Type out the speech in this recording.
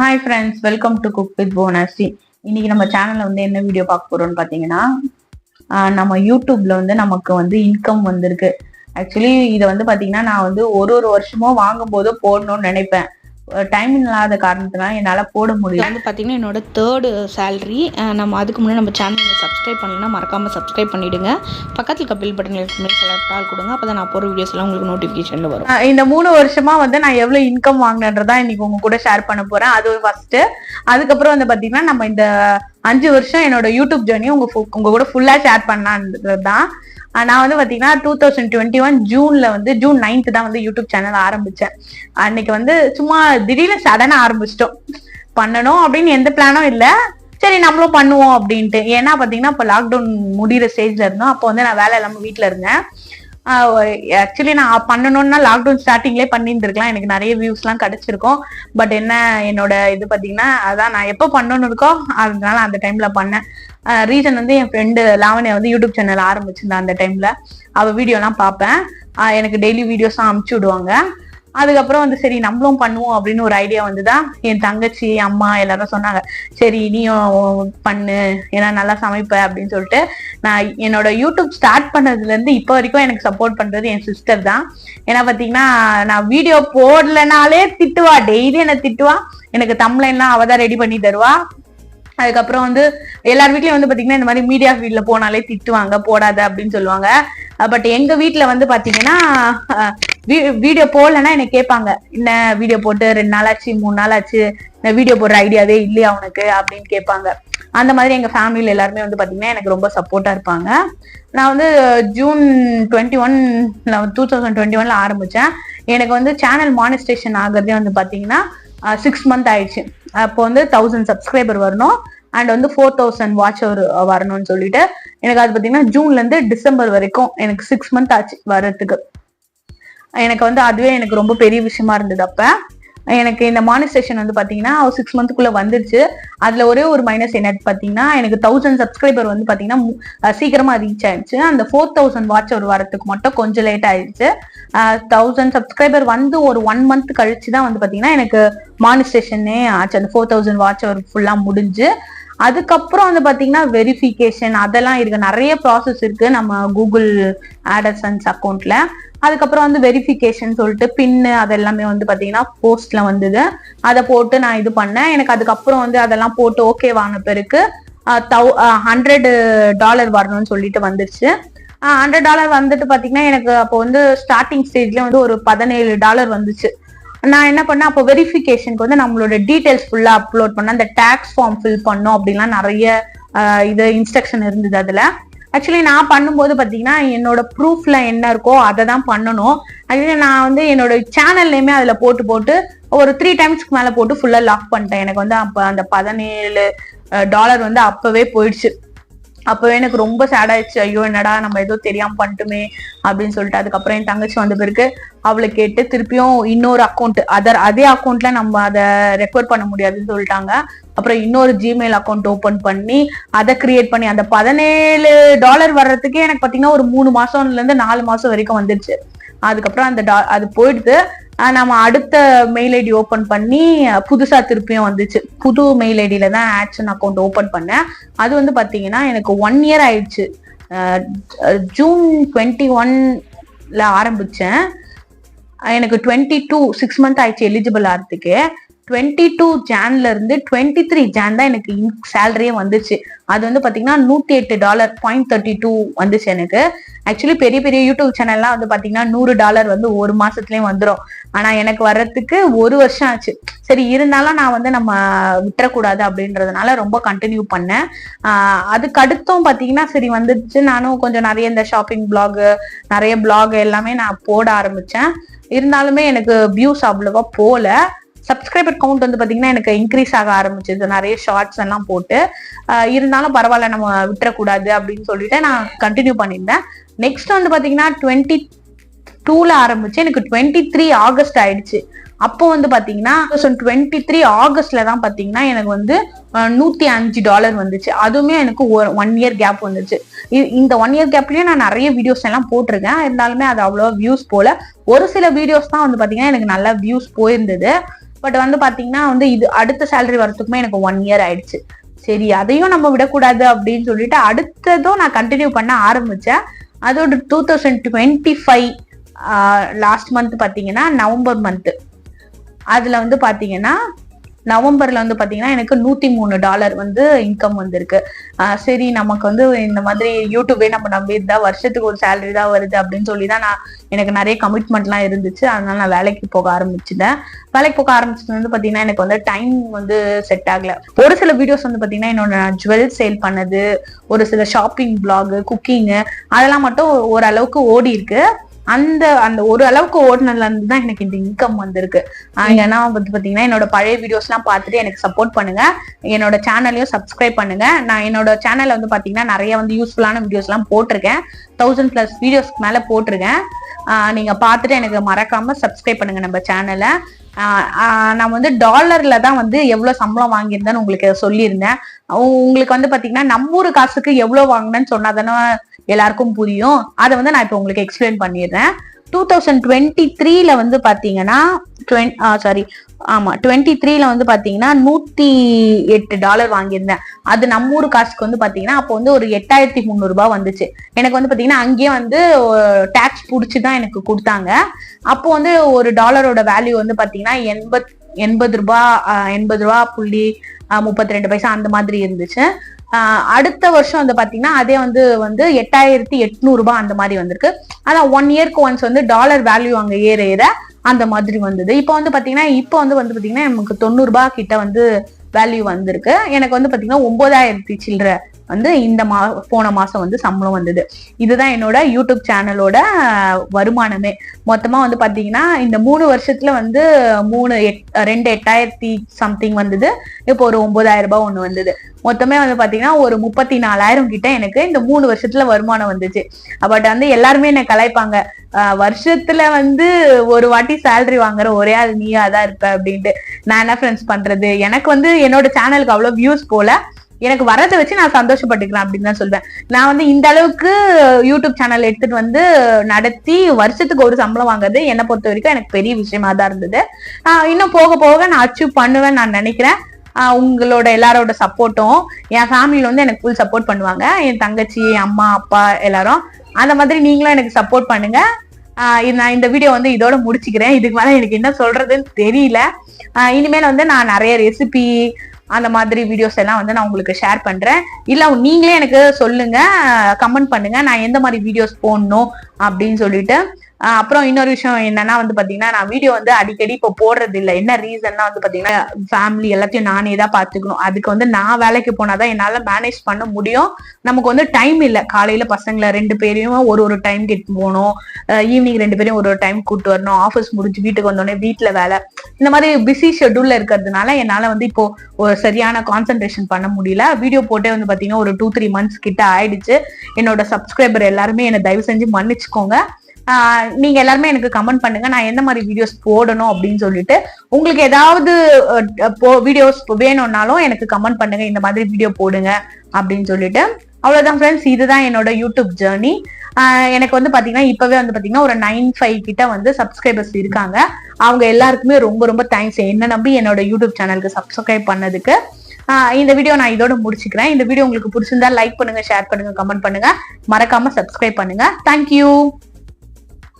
Hi friends welcome to cook with போனாஸ்டி இன்னைக்கு நம்ம சேனல்ல வந்து என்ன வீடியோ பார்க்க போறோம்னு பார்த்தீங்கன்னா நம்ம யூடியூப்ல வந்து நமக்கு வந்து இன்கம் வந்திருக்கு. ஆக்சுவலி இதை வந்து பார்த்தீங்கன்னா நான் வந்து ஒரு ஒரு வருஷமும் வாங்கும் போது போடணும்னு நினைப்பேன். டைம் இல்லாத காரணத்தினால என்னால் போட முடியல. வந்து பார்த்தீங்கன்னா என்னோட தேர்டு சேலரி நம்ம அதுக்கு முன்னாடி நம்ம சேனல் சப்ஸ்கிரைப் பண்ணலன்னா மறக்காமல் சப்ஸ்கிரைப் பண்ணிவிடுங்க பக்கத்தில் இருக்க பில் பட்டன் இருக்குமே செலக்ட் ஆல் கொடுங்க. அப்போ தான் நான் போகிற வீடியோஸ் எல்லாம் உங்களுக்கு நோட்டிஃபிகேஷனில் வரும். இந்த மூணு வருஷமா வந்து நான் எவ்வளவு இன்கம் வாங்கினன்றதா இன்னைக்கு உங்க கூட ஷேர் பண்ண போறேன். அது ஃபர்ஸ்ட் அதுக்கப்புறம் வந்து பாத்தீங்கன்னா நம்ம இந்த அஞ்சு வருஷம் என்னோட யூடியூப் ஜேர்னி உங்க உங்க கூட ஃபுல்லா ஷேர் பண்ணலான்றது தான் நான் வந்து பாத்தீங்கன்னா டூ தௌசண்ட் டுவெண்ட்டி ஒன் ஜூன்ல வந்து ஜூன் நைன்த் தான் வந்து யூடியூப் சேனல் ஆரம்பிச்சேன். அன்னைக்கு வந்து சும்மா திடீர்னு சடனா ஆரம்பிச்சிட்டோம். பண்ணணும் அப்படின்னு எந்த பிளானும் இல்ல. சரி நம்மளும் பண்ணுவோம் அப்படின்ட்டு. ஏன்னா பாத்தீங்கன்னா இப்போ லாக்டவுன் முடியிற ஸ்டேஜ்ல இருந்தோம். அப்போ வந்து நான் வேலை இல்லாம வீட்டுல இருந்தேன். ஆக்சுவலி நான் பண்ணணும்னா லாக்டவுன் ஸ்டார்டிங்லேயே பண்ணியிருந்திருக்கலாம். எனக்கு நிறைய வியூஸ்லாம் கிடைச்சிருக்கும். பட் என்ன என்னோட இது பார்த்தீங்கன்னா அதான் நான் எப்போ பண்ணணும்னு இருக்கோ அதனால அந்த டைம்ல பண்ணேன். ரீசன் வந்து என் ஃப்ரெண்டு லாவண்யா வந்து யூடியூப் சேனல் ஆரம்பிச்சிருந்தேன் அந்த டைம்ல அவ வீடியோலாம் பார்ப்பேன். ஆஹ் எனக்கு டெய்லி வீடியோஸ்லாம் அமுச்சு விடுவாங்க. அதுக்கப்புறம் வந்து சரி நம்மளும் பண்ணுவோம் அப்படின்னு ஒரு ஐடியா வந்துதான் என் தங்கச்சி அம்மா எல்லாரும் சொன்னாங்க. சரி நீயும் பண்ணு. ஏன்னா நல்லா சமைப்ப அப்படின்னு சொல்லிட்டு நான் என்னோட யூடியூப் ஸ்டார்ட் பண்ணதுல இருந்து இப்போ வரைக்கும் எனக்கு சப்போர்ட் பண்றது என் சிஸ்டர் தான். ஏன்னா பாத்தீங்கன்னா நான் வீடியோ போடலனாலே திட்டுவா. டெய்லி என்ன திட்டுவா. எனக்கு தம்ப்லைன்லாம் அவ தான் ரெடி பண்ணி தருவா. அதுக்கப்புறம் வந்து எல்லார் வீட்லயும் வந்து பாத்தீங்கன்னா இந்த மாதிரி மீடியா ஃபீல்ட்ல போனாலே திட்டுவாங்க. போடாத அப்படின்னு சொல்லுவாங்க. பட் எங்க வீட்டுல வந்து பாத்தீங்கன்னா வீடியோ போடலன்னா என்ன கேட்பாங்க. என்ன வீடியோ போட்டு ரெண்டு நாள் ஆச்சு மூணு நாள் ஆச்சு இந்த வீடியோ போடுற ஐடியாவே இல்லையா உனக்கு? அப்படின்னு கேட்பாங்க. அந்த மாதிரி எங்க ஃபேமிலியில எல்லாருமே வந்து பாத்தீங்கன்னா எனக்கு ரொம்ப சப்போர்ட்டா இருப்பாங்க. நான் வந்து June twenty one two thousand twenty ஒன்ல ஆரம்பிச்சேன். எனக்கு வந்து சேனல் மானிஸ்டேஷன் ஆகுறதே வந்து பாத்தீங்கன்னா சிக்ஸ் மந்த் ஆயிடுச்சு. அப்போ வந்து தௌசண்ட் சப்ஸ்கிரைபர் வரணும். அண்ட் வந்து ஃபோர் தௌசண்ட் வாட்ச் அவர் வரணும்னு சொல்லிட்டு எனக்கு அது பாத்தீங்கன்னா ஜூன்ல இருந்து டிசம்பர் வரைக்கும் எனக்கு சிக்ஸ் மந்த் ஆச்சு வர்றதுக்கு. எனக்கு வந்து அதுவே எனக்கு ரொம்ப பெரிய விஷயமா இருந்தது அப்போ. எனக்கு இந்த மானிஸ்டேஷன் வந்து பாத்தீங்கன்னா சிக்ஸ் மந்த்துக்குள்ள வந்துருச்சு. அதுல ஒரே ஒரு மைனஸ் என்னன்னு பாத்தீங்கன்னா எனக்கு தௌசண்ட் சப்ஸ்கிரைபர் வந்து பாத்தீங்கன்னா சீக்கிரமாக சீக்கிரமா ரீச் ஆயிடுச்சு. அந்த ஃபோர் தௌசண்ட் வாட்ச் ஒரு வரத்துக்கு மட்டும் கொஞ்சம் லேட் ஆயிடுச்சு. தௌசண்ட் சப்ஸ்கிரைபர் வந்து ஒரு ஒன் மந்த் கழிச்சு தான் வந்து பாத்தீங்கன்னா எனக்கு மானிஸ்டேஷனே ஆச்சு. அந்த ஃபோர் தௌசண்ட் வாட்ச் அவர் ஃபுல்லா முடிஞ்சு. அதுக்கப்புறம் வந்து பாத்தீங்கன்னா வெரிஃபிகேஷன் அதெல்லாம் இருக்கு. நிறைய ப்ராசஸ் இருக்கு நம்ம கூகுள் ஆடசன்ஸ் அக்கௌண்ட்ல அதுக்கப்புறம் வந்து வெரிஃபிகேஷன் சொல்லிட்டு பின்னு அதெல்லாமே வந்து பாத்தீங்கன்னா போஸ்ட்ல வந்தது. அதை போட்டு நான் இது பண்ணேன். எனக்கு அதுக்கப்புறம் வந்து அதெல்லாம் போட்டு ஓகே வாங்கின பிறகு ஹண்ட்ரட் டாலர் வரணும்னு சொல்லிட்டு வந்துருச்சு. ஹண்ட்ரட் டாலர் வந்துட்டு பாத்தீங்கன்னா எனக்கு அப்போ வந்து ஸ்டார்டிங் ஸ்டேஜ்ல வந்து ஒரு பதினேழு டாலர் வந்துச்சு. நான் என்ன பண்ணேன்? அப்போ வெரிஃபிகேஷனுக்கு வந்து நம்மளோட டீட்டெயில்ஸ் ஃபுல்லா அப்லோட் பண்ண அந்த டேக்ஸ் ஃபார்ம் ஃபில் பண்ணோம் அப்படின்லாம் நிறைய இது இன்ஸ்ட்ரக்ஷன் இருந்தது அதுல. ஆக்சுவலி நான் பண்ணும்போது பாத்தீங்கன்னா என்னோட ப்ரூஃப்ல என்ன இருக்கோ அதை தான் பண்ணணும். ஆக்சுவலி நான் வந்து என்னோட சேனல்லையுமே அதில் அதுல போட்டு போட்டு ஒரு த்ரீ டைம்ஸ்க்கு மேல போட்டு ஃபுல்லா லாக் பண்ணிட்டேன். எனக்கு வந்து அப்ப அந்த பதினேழு டாலர் வந்து அப்பவே போயிடுச்சு. அப்பவே எனக்கு ரொம்ப சேட் ஆயிடுச்சு. ஐயோ என்னடா நம்ம ஏதோ தெரியாம பண்ணிட்டுமே அப்படின்னு சொல்லிட்டு அதுக்கப்புறம் என் தங்கச்சி வந்த பிறகு அவளை கேட்டு திருப்பியும் இன்னொரு அக்கௌண்ட் அதர் அதே அக்கௌண்ட்ல நம்ம அதை ரெக்கவர் பண்ண முடியாதுன்னு சொல்லிட்டாங்க. அப்புறம் இன்னொரு ஜிமெயில் அக்கௌண்ட் ஓபன் பண்ணி அதை கிரியேட் பண்ணி அந்த பதினேழு டாலர் வர்றதுக்கே எனக்கு பாத்தீங்கன்னா ஒரு மூணு மாசம்ல இருந்து நாலு மாசம் வரைக்கும் வந்துருச்சு. அதுக்கப்புறம் அந்த டா- அது போயிடுது. நம்ம அடுத்த மெயில் ஐடி ஓபன் பண்ணி புதுசா திருப்பியும் வந்துச்சு. புது மெயில் ஐடியில தான் ஆக்ஷன் அக்கௌண்ட் ஓபன் பண்ணேன். அது வந்து பாத்தீங்கன்னா எனக்கு ஒன் இயர் ஆயிடுச்சு. ஜூன் டுவெண்ட்டி ஒன்ல ஆரம்பிச்சேன். எனக்கு டுவெண்ட்டி டூ சிக்ஸ் மந்த் ஆயிடுச்சு எலிஜிபிள் ஆகிறதுக்கு டுவெண்ட்டி டூ ஜான்ல இருந்து டுவெண்ட்டி த்ரீ ஜான் தான் எனக்கு சேலரியே வந்துச்சு. அது வந்து பாத்தீங்கன்னா நூத்தி எட்டு டாலர் பாயிண்ட் தேர்ட்டி டூ வந்துச்சு எனக்கு. ஆக்சுவலி பெரிய பெரிய யூடியூப் சேனல்லாம் வந்து பாத்தீங்கன்னா நூறு டாலர் வந்து ஒரு மாசத்துலயும் வந்துடும் ஆனா எனக்கு வர்றதுக்கு ஒரு வருஷம் ஆச்சு. சரி இருந்தாலும் நான் வந்து நம்ம விட்டுறக்கூடாது அப்படின்றதுனால ரொம்ப கண்டினியூ பண்ணேன். அதுக்கு அடுத்தும் பாத்தீங்கன்னா சரி வந்துச்சு. நானும் கொஞ்சம் நிறைய இந்த ஷாப்பிங் பிளாக் நிறைய பிளாக் எல்லாமே நான் போட ஆரம்பிச்சேன். இருந்தாலுமே எனக்கு வியூஸ் அவ்வளவா போல. சப்ஸ்கிரைபர் கவுண்ட் வந்து பாத்தீங்கன்னா எனக்கு இன்க்ரீஸ் ஆக ஆரம்பிச்சது. நிறைய ஷார்ட்ஸ் எல்லாம் போட்டு இருந்தாலும் பரவாயில்ல நம்ம விட்டுறக்கூடாது அப்படின்னு சொல்லிட்டு நான் கண்டினியூ பண்ணியிருந்தேன். நெக்ஸ்ட் வந்து பாத்தீங்கன்னா டுவெண்ட்டி டூல ஆரம்பிச்சு எனக்கு டுவெண்ட்டி த்ரீ ஆகஸ்ட் ஆயிடுச்சு. அப்போ வந்து பாத்தீங்கன்னா டுவெண்ட்டி த்ரீ ஆகஸ்ட்ல தான் பாத்தீங்கன்னா எனக்கு வந்து நூத்தி அஞ்சு டாலர் வந்துச்சு. அதுவுமே எனக்கு ஒன் இயர் கேப் வந்துச்சு. இந்த ஒன் இயர் கேப்லயே நான் நிறைய வீடியோஸ் எல்லாம் போட்டிருக்கேன். இருந்தாலுமே அது அவ்வளோ வியூஸ் போல. ஒரு சில வீடியோஸ் தான் வந்து பாத்தீங்கன்னா எனக்கு நல்லா வியூஸ் போயிருந்தது. பட் வந்து பாத்தீங்கன்னா வந்து இது அடுத்த சேலரி வரத்துக்குமே எனக்கு ஒன் இயர் ஆயிடுச்சு. சரி அதையும் நம்ம விடக்கூடாது அப்படின்னு சொல்லிட்டு அடுத்ததும் நான் கண்டினியூ பண்ண ஆரம்பிச்சேன். அதோட two thousand twenty five last month பாத்தீங்கன்னா நவம்பர் மந்த் அதுல வந்து பாத்தீங்கன்னா நவம்பர்ல வந்து பாத்தீங்கன்னா எனக்கு நூத்தி மூணு டாலர் வந்து இன்கம் வந்திருக்கு. சரி நமக்கு வந்து இந்த மாதிரி யூடியூபே நம்ம நம்பி இருந்தா வருஷத்துக்கு ஒரு சேலரி தான் வருது அப்படின்னு சொல்லி தான் நான் எனக்கு நிறைய கமிட்மெண்ட்லாம் இருந்துச்சு. அதனால நான் வேலைக்கு போக ஆரம்பிச்சிட்டேன். வேலைக்கு போக ஆரம்பிச்சது வந்து பாத்தீங்கன்னா எனக்கு வந்து டைம் வந்து செட் ஆகல. ஒரு சில வீடியோஸ் வந்து பாத்தீங்கன்னா என்னோட ஜுவல் சேல் பண்ணது ஒரு சில ஷாப்பிங் பிளாக் குக்கிங்கு அதெல்லாம் மட்டும் ஓரளவுக்கு ஓடி இருக்கு அந்த அந்த ஒரு அளவுக்கு ஓடினதுல இருந்து தான் எனக்கு இந்த இன்கம் வந்திருக்கு. ஏன்னா வந்து பாத்தீங்கன்னா என்னோட பழைய வீடியோஸ் எல்லாம் பார்த்துட்டு எனக்கு சப்போர்ட் பண்ணுங்க. என்னோட சேனலையும் சப்ஸ்கிரைப் பண்ணுங்க. நான் என்னோட சேனல்ல வந்து பாத்தீங்கன்னா நிறைய வந்து யூஸ்ஃபுல்லான வீடியோஸ் எல்லாம் போட்டிருக்கேன். தௌசண்ட் பிளஸ் வீடியோஸ்க்கு மேல போட்டிருக்கேன். ஆஹ் நீங்க பார்த்துட்டு எனக்கு மறக்காம சப்ஸ்கிரைப் பண்ணுங்க நம்ம சேனலை நான் வந்து டாலர்ல தான் வந்து எவ்வளவு சம்பளம் வாங்கியிருந்தேன்னு உங்களுக்கு சொல்லியிருந்தேன். உங்களுக்கு வந்து பாத்தீங்கன்னா நம்ம ஊர் காசுக்கு எவ்வளவு வாங்கினேன்னு சொன்னா தானே எல்லாருக்கும் புரியும். அதை வந்து நான் இப்போ உங்களுக்கு எக்ஸ்பிளைன் பண்ணிடுறேன். டூ தௌசண்ட் டுவெண்ட்டி த்ரீல வந்து பாத்தீங்கன்னா சாரி ஆமா டுவெண்ட்டி த்ரீல வந்து பாத்தீங்கன்னா நூத்தி எட்டு டாலர் வாங்கியிருந்தேன். அது நம்ம ஊர் காசுக்கு வந்து பாத்தீங்கன்னா அப்போ வந்து ஒரு எட்டாயிரத்தி முந்நூறு ரூபாய் வந்துச்சு. எனக்கு வந்து பாத்தீங்கன்னா அங்கேயே வந்து டேக்ஸ் பிடிச்சி தான் எனக்கு கொடுத்தாங்க. அப்போ வந்து ஒரு டாலரோட வேல்யூ வந்து பாத்தீங்கன்னா எண்பத் எண்பது ரூபாய் எண்பது ரூபா புள்ளி முப்பத்தி ரெண்டு பைசா அந்த மாதிரி இருந்துச்சு. அடுத்த வருஷம் வந்து பாத்தீங்கன்னா அதே வந்து வந்து எட்டாயிரத்தி எட்நூறு ரூபாய் அந்த மாதிரி வந்திருக்கு. ஆனா ஒன் இயர்க்கு ஒன்ஸ் வந்து டாலர் வேல்யூ அங்க ஏற ஏற அந்த மாதிரி வந்தது. இப்போ வந்து பாத்தீங்கன்னா இப்போ வந்து வந்து பாத்தீங்கன்னா நமக்கு தொண்ணூறு ரூபாய் கிட்ட வந்து வேல்யூ வந்திருக்கு. எனக்கு வந்து பாத்தீங்கன்னா ஒன்பதாயிரத்தி சில்லற வந்து இந்த மா போன மாசம் வந்து சம்பளம் வந்தது. இதுதான் என்னோட யூடியூப் சேனலோட வருமானமே. மொத்தமா வந்து பாத்தீங்கன்னா இந்த மூணு வருஷத்துல வந்து மூணு எட் ரெண்டு எட்டாயிரத்தி சம்திங் வந்தது. இப்போ ஒரு ஒன்பதாயிரம் ரூபாய் ஒண்ணு வந்தது. மொத்தமே வந்து பாத்தீங்கன்னா ஒரு முப்பத்தி நாலாயிரம் கிட்ட எனக்கு இந்த மூணு வருஷத்துல வருமானம் வந்துச்சு. பட் வந்து எல்லாருமே என்ன கலாய்ப்பாங்க. வருஷத்துல வந்து ஒரு வாட்டி சேலரி வாங்குற ஒரே ஆள் நீயா தான் இருப்ப அப்படின்ட்டு. நான் என்ன ஃப்ரெண்ட்ஸ் பண்றது? எனக்கு வந்து என்னோட சேனலுக்கு அவ்வளவு வியூஸ் போல. எனக்கு வரதை வச்சு நான் சந்தோஷப்பட்டுக்கிறேன் அப்படின்னு தான் சொல்வேன். நான் வந்து இந்த அளவுக்கு யூடியூப் சேனல் எடுத்துட்டு வந்து நடத்தி வருஷத்துக்கு ஒரு சம்பளம் வாங்குறது என்னை பொறுத்த வரைக்கும் எனக்கு பெரிய விஷயமா தான் இருந்தது. இன்னும் போக போக நான் அச்சீவ் பண்ணுவேன் நான் நினைக்கிறேன். உங்களோட எல்லாரோட சப்போர்ட்டும் என் ஃபேமிலியில வந்து எனக்கு ஃபுல் சப்போர்ட் பண்ணுவாங்க. என் தங்கச்சி அம்மா அப்பா எல்லாரும். அந்த மாதிரி நீங்களும் எனக்கு சப்போர்ட் பண்ணுங்க. நான் இந்த வீடியோ வந்து இதோட முடிச்சுக்கிறேன். இதுக்கு மேலே எனக்கு என்ன சொல்றதுன்னு தெரியல. இனிமேல் வந்து நான் நிறைய ரெசிபி அந்த மாதிரி வீடியோஸ் எல்லாம் வந்து நான் உங்களுக்கு ஷேர் பண்றேன். இல்ல நீங்களே எனக்கு சொல்லுங்க கமெண்ட் பண்ணுங்க. நான் எந்த மாதிரி வீடியோஸ் போடணும் அப்படின்னு சொல்லிட்டு. அப்புறம் இன்னொரு விஷயம் என்னன்னா வந்து பாத்தீங்கன்னா நான் வீடியோ வந்து அடிக்கடி இப்போ போடுறது இல்லை என்ன ரீசன்னா வந்து பாத்தீங்கன்னா ஃபேமிலி எல்லாத்தையும் நானே தான் பாத்துக்கணும். அதுக்கு வந்து நான் வேலைக்கு போனாதான் என்னால மேனேஜ் பண்ண முடியும். நமக்கு வந்து டைம் இல்லை. காலையில பசங்களை ரெண்டு பேரையும் ஒரு ஒரு டைம் கிட்ட போகணும். ஈவினிங் ரெண்டு பேரையும் ஒரு ஒரு டைம் கூட்டு வரணும். ஆஃபீஸ் முடிஞ்சு வீட்டுக்கு வந்தோடனே வீட்டுல வேலை. இந்த மாதிரி பிஸி ஷெட்யூல்ல இருக்கிறதுனால என்னால வந்து இப்போ ஒரு சரியான கான்சென்ட்ரேஷன் பண்ண முடியல. வீடியோ போட்டே வந்து பாத்தீங்கன்னா ஒரு டூ த்ரீ மந்த்ஸ் கிட்ட ஆயிடுச்சு. என்னோட சப்ஸ்கிரைபர் எல்லாருமே என்னை தயவு செஞ்சு மன்னிச்சுக்கோங்க. நீங்க எல்லாருமே எனக்கு கமெண்ட் பண்ணுங்க. நான் எந்த மாதிரி வீடியோஸ் போடணும் அப்படின்னு சொல்லிட்டு உங்களுக்கு ஏதாவது வீடியோஸ் வேணும்னாலும் எனக்கு கமெண்ட் பண்ணுங்க. இந்த மாதிரி வீடியோ போடுங்க அப்படின்னு சொல்லிட்டு. அவ்வளவுதான் ஃப்ரெண்ட்ஸ் இதுதான் என்னோட யூடியூப் ஜேர்னி எனக்கு வந்து பாத்தீங்கன்னா இப்பவே வந்து பாத்தீங்கன்னா ஒரு நைன் ஃபைவ் கிட்ட வந்து சப்ஸ்கிரைபர்ஸ் இருக்காங்க. அவங்க எல்லாருக்குமே ரொம்ப ரொம்ப தேங்க்ஸ் என்ன நம்பி என்னோட யூடியூப் சேனலுக்கு சப்ஸ்கிரைப் பண்ணதுக்கு. இந்த வீடியோ நான் இதோட முடிச்சுக்கிறேன். இந்த வீடியோ உங்களுக்கு பிடிச்சிருந்தா லைக் பண்ணுங்க ஷேர் பண்ணுங்க கமெண்ட் பண்ணுங்க. மறக்காம சப்ஸ்கிரைப் பண்ணுங்க. தேங்க்யூ